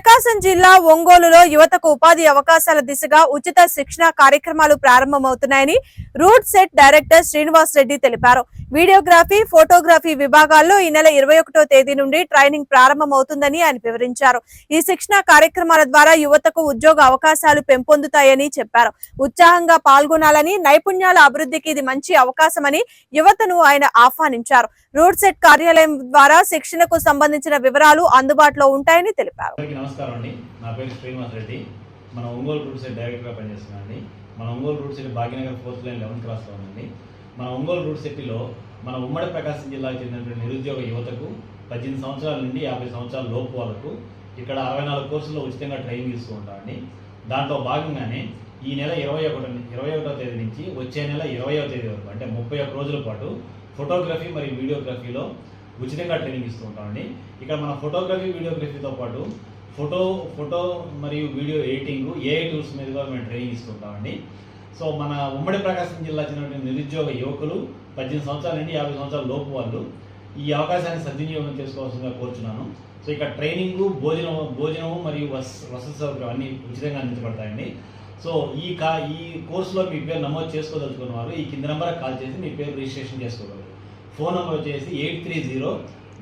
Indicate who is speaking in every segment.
Speaker 1: ప్రకాశం జిల్లా ఒంగోలులో యువతకు ఉపాధి అవకాశాల దిశగా ఉచిత శిక్షణ కార్యక్రమాలు ప్రారంభమవుతున్నాయని RUDSET director Srinivas Reddy తెలిపారు. వీడియోగ్రఫీ ఫోటోగ్రఫీ విభాగాల్లో ఈ నెల ఇరవై ఒకటో తేదీ నుండి ట్రైనింగ్ ప్రారంభమవుతుందని ఆయన వివరించారు. ఈ శిక్షణ కార్యక్రమాల ద్వారా యువతకు ఉద్యోగ అవకాశాలు పెంపొందుతాయని చెప్పారు. ఉత్సాహంగా పాల్గొనాలని నైపుణ్యాల అభివృద్ధికి ఇది మంచి అవకాశమని యువతను ఆయన ఆహ్వానించారు. రూట్ సెట్ కార్యాలయం ద్వారా శిక్షణకు సంబంధించిన వివరాలు అందుబాటులో ఉంటాయని తెలిపారు.
Speaker 2: మన ఒంగోలు రూట్ సైడ్ డైరెక్టర్గా పనిచేస్తున్నాను అండి మన Ongole RUDSET Bhagyanagar fourth line eleven క్రాస్లో ఉందండి. మన ఒంగోలు రూట్ సిటీలో మన ఉమ్మడి ప్రకాశం జిల్లాకు చెందినటువంటి నిరుద్యోగ యువతకు పద్దెనిమిది సంవత్సరాల నుండి యాభై సంవత్సరాల లోపు వాళ్ళకు ఇక్కడ అరవై నాలుగు కోర్సుల్లో ఉచితంగా ట్రైనింగ్ ఇస్తూ ఉంటామండి దాంట్లో భాగంగానే ఈ నెల ఇరవై ఒకటి ఇరవై ఒకటో తేదీ నుంచి వచ్చే నెల ఇరవయో తేదీ వరకు అంటే ముప్పై ఒక్క రోజుల పాటు ఫోటోగ్రఫీ మరియు వీడియోగ్రఫీలో ఉచితంగా ట్రైనింగ్ ఇస్తూ ఉంటామండి. ఇక్కడ మన ఫోటోగ్రఫీ వీడియోగ్రఫీతో పాటు ఫోటో ఫోటో మరియు వీడియో ఎడిటింగ్ ఏఐ టూల్స్ మీద కూడా మేము ట్రైనింగ్ ఇస్తుంటామండి సో మన ఉమ్మడి ప్రకాశం జిల్లా చెందినటువంటి నిరుద్యోగ యువకులు పద్దెనిమిది సంవత్సరాల నుండి యాభై సంవత్సరాల లోపు వాళ్ళు ఈ అవకాశాన్ని సద్వినియోగం చేసుకోవాల్సిందిగా కోరుచున్నాను. సో ఇక్కడ ట్రైనింగ్ భోజనం భోజనము మరియు వస వసతి సౌకర్యం అన్ని ఉచితంగా అందించబడతాయండి. సో ఈ కా ఈ కోర్సులో మీ పేరు నమోదు చేసుకోదలుచుకున్న వారు ఈ కింద నెంబర్ కాల్ చేసి మీ పేరు రిజిస్ట్రేషన్ చేసుకోగలరు. ఫోన్ నెంబర్ వచ్చేసి eight three zero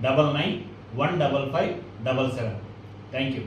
Speaker 2: double nine one double five double seven. Thank you.